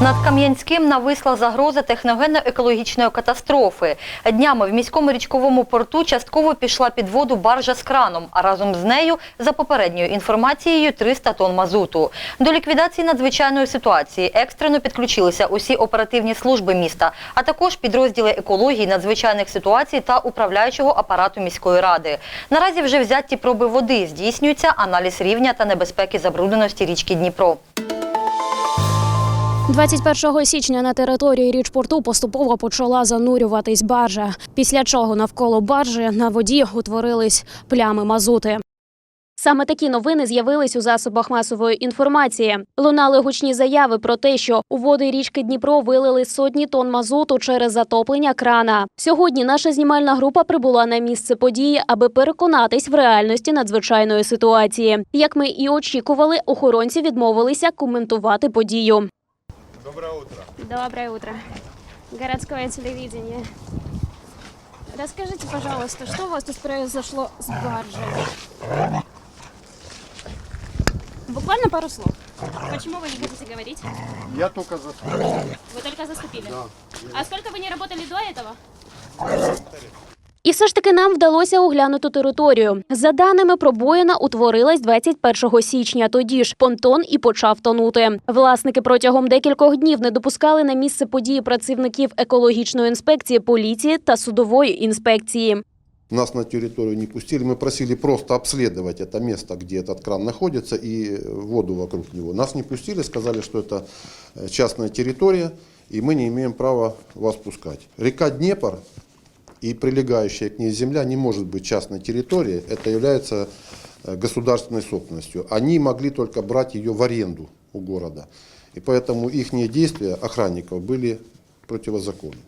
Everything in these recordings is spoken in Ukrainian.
Над Кам'янським нависла загроза техногенно-екологічної катастрофи. Днями в міському річковому порту частково пішла під воду баржа з краном, а разом з нею, за попередньою інформацією, 300 тонн мазуту. До ліквідації надзвичайної ситуації екстрено підключилися усі оперативні служби міста, а також підрозділи екології, надзвичайних ситуацій та управляючого апарату міської ради. Наразі вже взяті проби води, здійснюється аналіз рівня та небезпеки забрудненості річки Дніпро. 21 січня на території річпорту поступово почала занурюватись баржа, після чого навколо баржі на воді утворились плями мазути. Саме такі новини з'явились у засобах масової інформації. Лунали гучні заяви про те, що у води річки Дніпро вилили сотні тонн мазуту через затоплення крана. Сьогодні наша знімальна група прибула на місце події, аби переконатись в реальності надзвичайної ситуації. Як ми і очікували, охоронці відмовилися коментувати подію. Доброе утро. Доброе утро. Городское телевидение. Расскажите, пожалуйста, что у вас тут произошло с баржей? Буквально пару слов. Почему вы не хотите говорить? Я только за Вы только заступили. А сколько вы не работали до этого? І все ж таки нам вдалося оглянути територію. За даними, пробоїна утворилась 21 січня. Тоді ж понтон і почав тонути. Власники протягом декількох днів не допускали на місце події працівників екологічної інспекції, поліції та судової інспекції. Нас на территорию не пустили. Мы просили просто обследовать это место, где этот кран находится, и воду вокруг него. Нас не пустили, сказали, что это э, частная территория, и мы не имеем права вас пускать. Река Днепр и прилегающая к ней земля не может быть частной территорией. Это является э, государственной собственностью. Они могли только брать ее в аренду у города. И поэтому их действия охранников были противозаконны.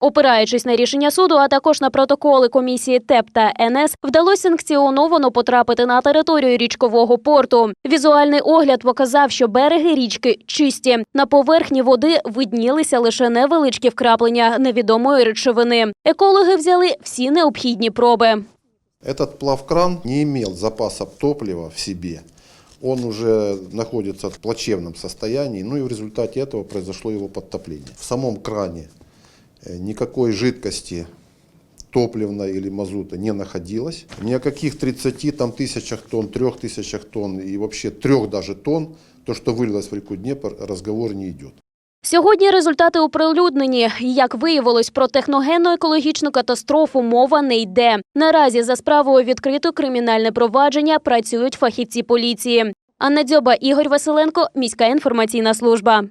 Опираючись на рішення суду, а також на протоколи комісії ТЕП та НС, вдалося санкціоновано потрапити на територію річкового порту. Візуальний огляд показав, що береги річки чисті. На поверхні води виднілися лише невеличкі вкраплення невідомої речовини. Екологи взяли всі необхідні проби. Этот плавкран не имел запаса топлива в себе. Он уже находится в плачевном состоянии, ну и в результате этого произошло его подтопление. В самом кране э, никакой жидкости топливной или мазута не находилось. Ни о каких 30 там, тысячах тонн, трех тысячах тонн и вообще трех даже тонн, то, что вылилось в реку Днепр, разговор не идет. Сьогодні результати оприлюднені. І, Як виявилось, про техногенну екологічну катастрофу мова не йде. Наразі за справою відкрито кримінальне провадження працюють фахівці поліції. Анна Дзьоба, Ігор Василенко, міська інформаційна служба.